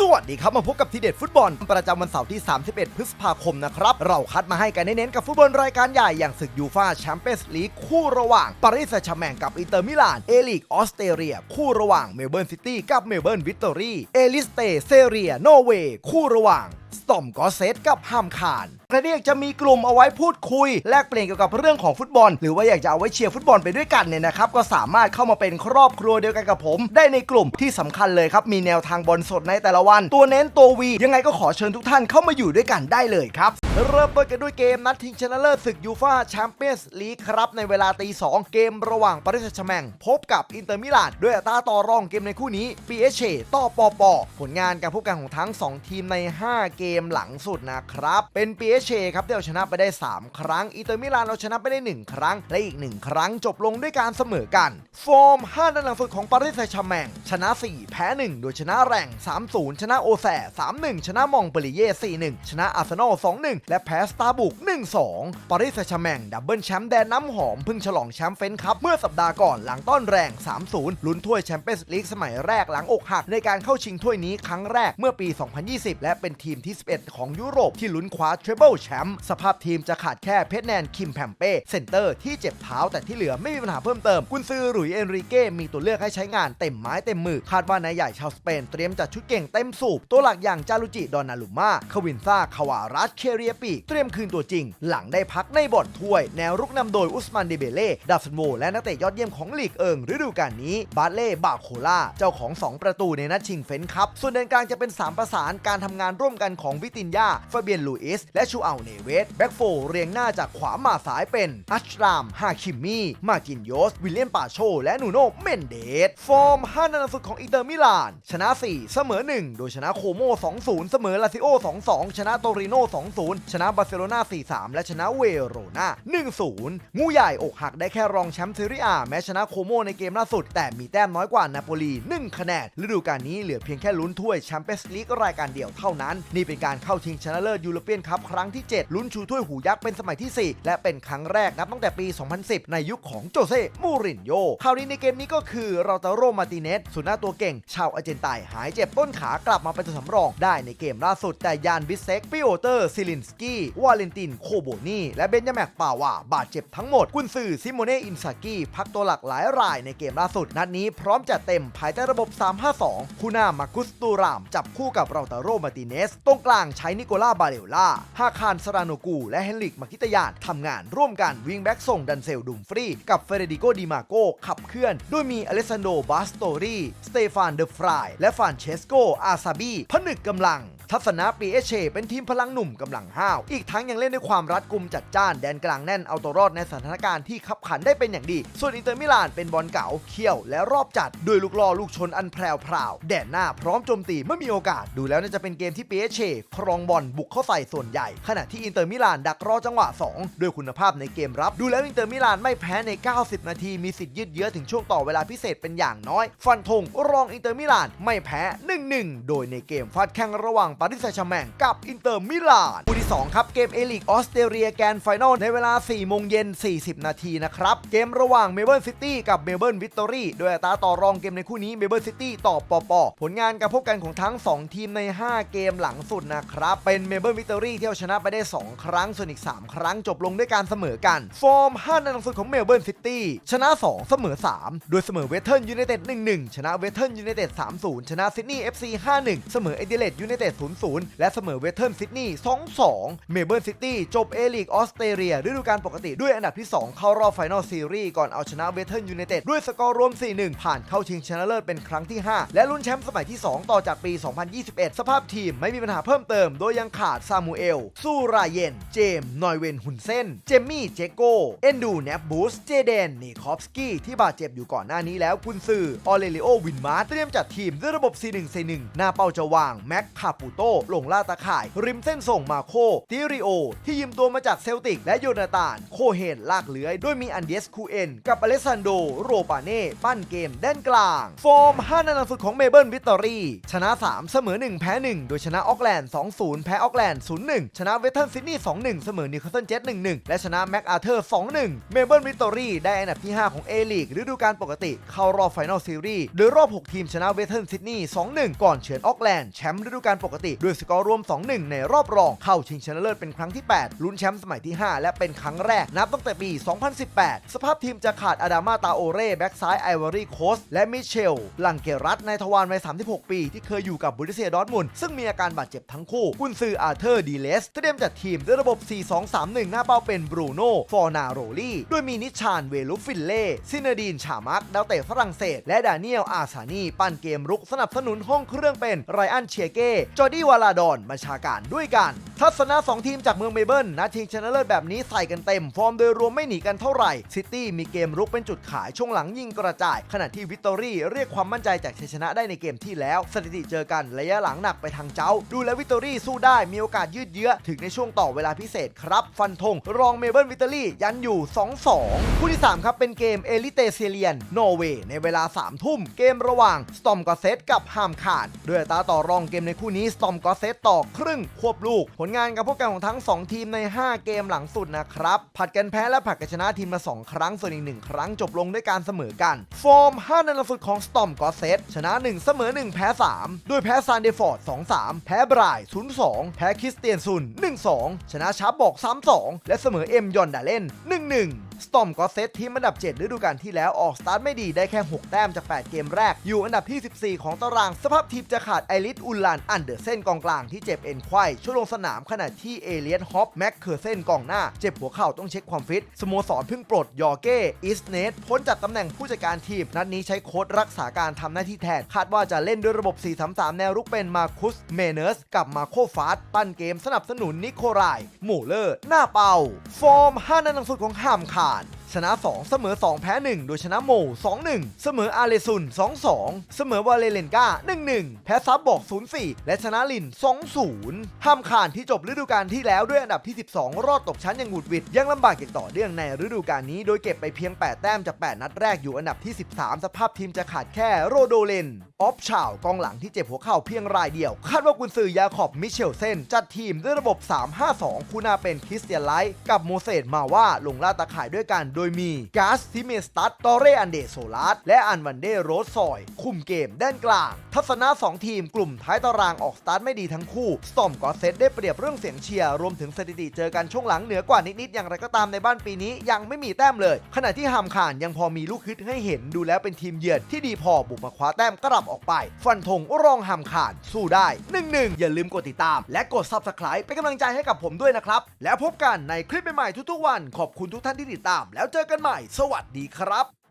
สวัสดีครับมาพบกับทีเด็ดฟุตบอล ประจำวันเสาร์ที่ 31 พฤษภาคมนะครับ เราคัดมาให้กันเน้นๆกับฟุตบอลรายการใหญ่อย่างศึกยูฟาแชมเปี้ยนส์ลีกคู่ระหว่างปารีสแซงต์แชร์แมงกับอินเตอร์มิลานเอลีกออสเตรเลีย คู่ระหว่างเมลเบิร์นซิตี้กับเมลเบิร์นวิกตอรี่เอลิสเตเซเรีย นอร์เวย์คู่ระหว่าง ตอมกอเซตกับฮามคานกระเรียกจะมีกลุ่มเอาไว้พูดคุย แลกเปลี่ยนเกี่ยวกับเรื่องของฟุตบอล หรือว่าอยากจะเอาไว้เชียร์ฟุตบอลไปด้วยกันเนี่ยนะครับก็สามารถเข้ามาเป็นครอบครัวเดียวกันกับผม ได้ในกลุ่มที่สำคัญเลยครับมีแนวทางบอลสดในแต่ละวัน ตัวเน้นตัววี ยังไงก็ขอเชิญทุกท่านเข้ามาอยู่ด้วยกันได้เลยครับเริ่มต้นกันด้วยเกมนัดชิงชนะเลิศศึกยูฟาแชมเปี้ยนส์ลีกครับ ในเวลาตีสองเกมระหว่างปารีสแซงต์แชแมงพบกับอินเตอร์มิลานด้วยอัตราต่อรองเกมในคู่นี้ PSC ต่อปอปอผลงานการพบกันของทั้ง 2 ทีมใน 5 เกมหลังสุดนะครับ เป็น PSC ครับที่เอาชนะไปได้ 3 ครั้ง อินเตอร์มิลานเอาชนะไปได้ 1 ครั้ง และอีก 1 ครั้งจบลงด้วยการเสมอกัน ฟอร์ม5นัดหลังสุดของปารีสแซงต์แชร์แมงชนะ 4 แพ้ 1 โดยชนะแรง3-0 ชนะโอแส3-1 ชนะมองเปรีเย่4-1 ชนะอาร์เซนอล2-1 และแพ้สตาร์บุก1-2 ปารีสแซงต์แชร์แมงดับเบิลแชมป์แดนน้ำหอมเพิ่งฉลองแชมป์เฟ้นคัพเมื่อสัปดาห์ก่อนหลังต้อนแรง 3-0 ลุ้นถ้วยแชมเปี้ยนส์ลีกสมัยแรกหลังอกหักในการเข้าชิงถ้วยนี้ครั้งแรกเมื่อปี 2020 และเป็นทีมที่11ของยุโรปที่ลุ้นคว้าเทรเบิลแชมป์สภาพทีมจะขาดแค่เพชรแนนคิมแพมเป้เซนเตอร์ที่เจ็บเท้าแต่ที่เหลือไม่มีปัญหาเพิ่มเติม กุนซือหลุยเอนริเก้มีตัวเลือกให้ใช้งานเต็มไม้เต็มมือ คาดว่านายใหญ่ชาวสเปนเตรียมจัดชุดเก่งเต็มสูบ ตัวหลักอย่างจารุจิ ดอนนาลุม่าควินซ่าคาวารัสเคเรียปีกเตรียมคืนตัวจริง หลังได้พักในบอลถ้วย แนวรุกนำโดยอุสมันเดเบเล่ดับสันโวและนักเตะยอดเยี่ยมของลีกเอิงฤดูกาลนี้บาเล่บาโคล่าเจ้าของ 2 ประตูในนัดชิงเฟ้นคัพส่วนเดินกลางจะเป็น 3 ประสานการทำงานร่วมกันของวิตินยาฟาเบียนลูอิส และชูอัลเนเวส แบ็กโฟเรียงหน้าจากขวามาซ้ายเป็น อัชราม ฮาคิมมี่ มากินโยส วิลเลียมปาโช และนูโนเมนเดส ฟอร์ม5นัดหลังสุดของอินเตอร์มิลาน ชนะ 4 เสมอ 1 โดยชนะโคโม 2-0 เสมอลาซิโอ 2-2 ชนะโตริโน 2-0 ชนะบาร์เซโลนา 4-3 และชนะเวโรนา1-0 งูใหญ่อกหักได้แค่รองแชมป์ซีรียแม้ชนะโคโมในเกมล่าสุด แต่มีแต้มน้อยกว่านาโปลี1คะแนนฤดูกาลนี้เหลือเพียงแค่ลุ้นถ้วยแชมเปี้ยนส์ลีกรายการเดียวเท่านั้นนี่เป็นการเข้าชิงชนะเลิศยูโรเปียนคัพครั้งที่ 7 ลุ้นชูถ้วยหูยักษ์เป็นสมัยที่ 4 และเป็นครั้งแรกนับตั้งแต่ปี 2010 ในยุคของโจเซ่มูรินโญ่ข่าวดีในเกมนี้ก็คือเราตาโรมาติเนสสุดหน้าตัวเก่ง ชาวอาร์เจนไตน์หายเจ็บต้นขากลับมาเป็นตัวสำรองได้ในเกมล่าสุดแต่ยานบิสเซ็กปิโอเตอร์ซิลินสกี้วาเลนตินโคโบนีและเบนยาแมกปาวาบาดเจ็บทั้งหมดกุนซือซิโมเน่อินซากิพักตัวหลักหลายรายในเกมล่าสุด นัดนี้พร้อมจัดเต็มภายใต้ระบบ 352 คูน้ามากุสตูราม จับคู่กับเราตาโรมาติเนสตรงกลางใช้นิโคล่าบาเลล่าฮาคารสราโนกู และเฮนริกมาคิตยานทำงานร่วมกันวิงแบ็กส่งดันเซลดุมฟรีกับเฟเรดิโกดิมาโกขับเคลื่อนโดยมีอเลสซานโดบาสโตรีสเตฟานเดอฟรายและฟานเชสโกอาซาบีผนึกกำลัง ทัศนะปีเอเชเป็นทีมพลังหนุ่มกำลังห้าว อีกทั้งยังเล่นด้วยความรัดกุมจัดจ้านแดนกลางแน่นเอาตัวรอดในสถานการณ์ที่ขับขันได้เป็นอย่างดี ส่วนอินเตอร์มิลานเป็นบอลเก่าเขี้ยวและรอบจัดด้วยลูกล่อลูกชนอันแพรวพราวแดนหน้าพร้อมโจมตีเมื่อมีโอกาส ดูแล้วน่าจะเป็นเกมที่ปีเอเชครองบอลบุกเข้าใส่ส่วนใหญ่ ขณะที่อินเตอร์มิลานดักรอจังหวะ 2 ด้วยคุณภาพในเกมรับ ดูแล้วอินเตอร์มิลานไม่แพ้ใน 90 นาทีมีสิทธิ์ยืดเยื้อถึงช่วงต่อเวลาพิเศษเป็นอย่างน้อย ฟันธงรองอินเตอร์มิลานไม่แพ้ 1-1 โดยในเกมฟาดแข่งระหว่างปารีสแซงแชแมงกับอินเตอร์มิลานคู่ที่ 2 ครับเกมเอลิกออสเตรเลียแกนไฟนอลในเวลา 4 โมงเย็น 40 นาทีนะครับ เกมระหว่างเมลเบิร์นซิตี้กับเมลเบิร์นวิกตอรี่โดยอัตราต่อรองเกมในคู่นี้เมลเบิร์นซิตี้ต่อปอปอผลงานการพบกันของทั้ง 2 ทีมใน 5 เกมหลังสุดนะครับเป็นเมลเบิร์นวิกตอรี่ที่เอาชนะไปได้ 2 ครั้งส่วนอีก 3 ครั้งจบลงด้วยการเสมอกัน ฟอร์ม5นัดหลังสุดของเมลเบิร์นซิตี้ชนะ 2 เสมอ 3 โดยเสมอเวสเทิร์นยูไนเต็ด1-1ชนะเวสเทิร์นยูไนเต็ด3-0ชนะซิดนีย์ FC 5-1เสมอเอดิเลดยูไนเต็ด0-0 และเสมอเวสเทิร์นซิดนีย์2-2 เมเบิร์นซิตี้จบเอลีกออสเตรเลียฤดูกาลปกติด้วยอันดับที่ 2 เข้ารอบไฟนอลซีรีส์ก่อนเอาชนะเวสเทิร์นยูไนเต็ดด้วยสกอร์รวม 4-1 ผ่านเข้าชิงชนะเลิศเป็นครั้งที่ 5 และลุ้นแชมป์สมัยที่ 2 ต่อจากปี 2021 สภาพทีมไม่มีปัญหาเพิ่มเติม โดยยังขาดซามูเอลซูราเยน เจมส์นอยเวนหุนเซน เจมมี่ เจโก เอนดู แนบบูส เจเดน นีคอฟสกี้ ที่บาดเจ็บอยู่ก่อนหน้านี้แล้วกุนซือออเลริโอ วินมาร์เตรียมจัดทีมด้วยระบบ 4-1-4-1 หน้าเป้าจะวาง แม็กคาปูโต้ลงล่าตาข่าย ริมเส้นส่งมาโคติริโอ ที่ยืมตัวมาจากเซลติก และโยนาธาน โคเฮนลากเลื้อยโดยมีอันเดสคูเอนกับอเลสซานโด โรปาเน่ปั้นเกมด้านกลาง ฟอร์ม 5นัดสุดของเมเบิลวิตตอรี่ชนะ 3 เสมอ 1 แพ้ 1 โดยชนะออกแลนด์ 2-0 แพ้ออกแลนด์ 0-1 ชนะเวสเทิร์นซิดนีย์ 2-1 เสมอนิวคาสเซิลเจ็ต1-1 และชนะแม็กอาเธอร์ 2-1 เมเบิลวิตตอรี่ได้อันดับที่ 5 ของเอลีกฤดูกาลปกติเข้ารอบไฟนอลซีรีส์โดยรอบ 6 ทีมชนะเวสเทิร์นซิดนีย์ 2-1 ก่อนเฉือนออกแลนด์แชมป์ฤดูกาลปกติด้วยสกอร์รวม 2-1 ในรอบรองเข้าชิงชนะเลิศเป็นครั้งที่ 8 ลุ้นแชมป์สมัยที่ 5 และเป็นครั้งแรก นับตั้งแต่ปี 2018 สภาพทีมจะขาดอาดามาตาโอเร่แบ็กซ้ายไอวอรี่โคสและมิเชล ลังเกรัตในทวารวัย 36 ปี ที่เคยอยู่กับบุริเซียดอร์ทมุนซึ่งมีอาการบาดเจ็บทั้งคู่กุนซืออาร์เธอร์ดีเลสเตรียมจัดทีมด้วยระบบ 4-2-3-1 หน้าเป้าเป็นบรูโน่ฟอร์นาโรลี่ด้วยมีนิชานเวลุฟินเล่ซินาดีนชามักดาวเตะฝรั่งเศส และดานิเอลอาซานีปั้นเกมรุกสนับสนุนห้องเครื่องเป็นไรอันเชียเก้จอร์ดี้วาลาดอนบัญชาการด้วยกันทัศนะ2ทีมจากเมืองเมเบิร์นนัดชิงชนะเลิศแบบนี้ใส่กันเต็ม ฟอร์มโดยรวมไม่หนีกันเท่าไหร่ซิตี้มีเกมรุกเป็นจุดขายช่วงหลังยิงกระจาย ขณะที่วิตตอรี่เรียกความมั่นใจจากชัยชนะได้ในเกมที่แล้ว สถิติเจอกันระยะหลังหนักไปทางเจ้า ดูแลวิตตอรี่สู้ได้มีโอกาสยืดเยื้อถึงในช่วงต่อเวลาพิเศษครับ ฟันธงรองเมเบิร์นวิตตอรี่ยันอยู่ 2-2 คู่ที่ 3 ครับเป็นเกมเอลิเตเซเลียนนอร์เวย์ในเวลา3ทุ่มเกมระหว่างสตอมกอเซตกับฮามคาดด้วยตาต่อรองเกมในคู่นี้สตอมกอเซตต่อครึ่งควบลูกผลงานกับพวกันของทั้ง 2 ทีมใน 5 เกมหลังสุดนะครับ ผัดกันแพ้และผัดกันชนะทีมมา 2 ครั้ง ส่วนอีก 1 ครั้งจบลงด้วยการเสมอกัน ฟอร์ม5นัดหลังสุดของสตอมกอเซตชนะ 1 เสมอ 1 แพ้ 3 ด้วยแพ้ซานเดฟอร์ด 2-3 แพ้บราย 0-2 แพ้คริสเตียนซุน 1-2 ชนะชาร์บอก 3-2 และเสมอเอ็มยอนดาเล่น 1-1 สตอมก็เซตทีมอันดับ 7 ฤดูกาลที่แล้วออกสตาร์ทไม่ดีได้แค่ 6 แต้มจาก 8 เกมแรก อยู่อันดับที่ 14 ของตาราง สภาพทีมจะขาดไอริสอุลลันอันเดอร์เซนกองกลางที่เจ็บเอ็นไขว้ช่วยลงสนามขณะที่เอเลียนฮอปแม็กเคอร์เซนกองหน้า เจ็บหัวเข่าต้องเช็คความฟิตสโมสรเพิ่งปลดยอเก้อิสเนตพ้นจากตำแหน่งผู้จัดการทีม นัดนี้ใช้โค้ดรักษาการทำหน้าที่แทนคาดว่าจะเล่นด้วยระบบ 4-3-3 แนวรุกเป็นมาคุสเมเนสกับมาโคฟาสปั้นเกมสนับสนุนนิโคลาย หมูเลอร์หน้าเป่า ฟอร์ม5นัดหลังสุดของห้ามขาด on. ชนะ 2 เสมอ 2 แพ้ 1 โดยชนะโม 2-1 เสมออาเลซุน 2-2 เสมอวาเลเลนกา1-1 แพ้ซับบอก 0-4 และชนะลิน 2-0 ห้ามขาดที่จบฤดูกาลที่แล้วด้วยอันดับที่ 12 รอดตกชั้นอย่างหงุดหวิดยังลำบากอย่างต่อเนื่องในฤดูกาลนี้ โดยเก็บไปเพียง 8 แต้มจาก 8 นัดแรกอยู่อันดับที่ 13 สภาพทีมจะขาดแค่โรโดเลน ออฟชาวกองหลังที่เจ็บหัวเข่าเพียงรายเดียว คาดว่ากุนซือยาขอบมิเชลเซนจัดทีมด้วยระบบ 3-5-2 คู่หน้าเป็นคริสเตียนไลท์กับโมเสสมาว่าลงล่าตาข่ายด้วยกันโดยมีกาสซิเมสตัสตอเรอันเดโซลาสและอันวันเดโรสซอย คุมเกมด้านกลาง ทัศนะ 2 ทีมกลุ่มท้ายตารางออกสตาร์ทไม่ดีทั้งคู่สตอมก็เซตได้เปรียบเรื่องเสียงเชียร์ รวมถึงสถิติเจอกันช่วงหลังเหนือกว่านิดๆอย่างไรก็ตามในบ้านปีนี้ยังไม่มีแต้มเลย ขณะที่ฮามคานยังพอมีลูกฮึดให้เห็นดูแล้วเป็นทีมเยือนที่ดีพอบุกมาคว้าแต้มกลับออกไป ฟันธงรองฮามคานสู้ได้1-1อย่าลืมกดติดตาม และกด Subscribe เป็นกำลังใจให้กับผมด้วยนะครับแล้วพบกันในคลิปใหม่ๆทุกๆวันขอบคุณทุกท่านที่ติดตามแล้วเจอกันใหม่ สวัสดีครับ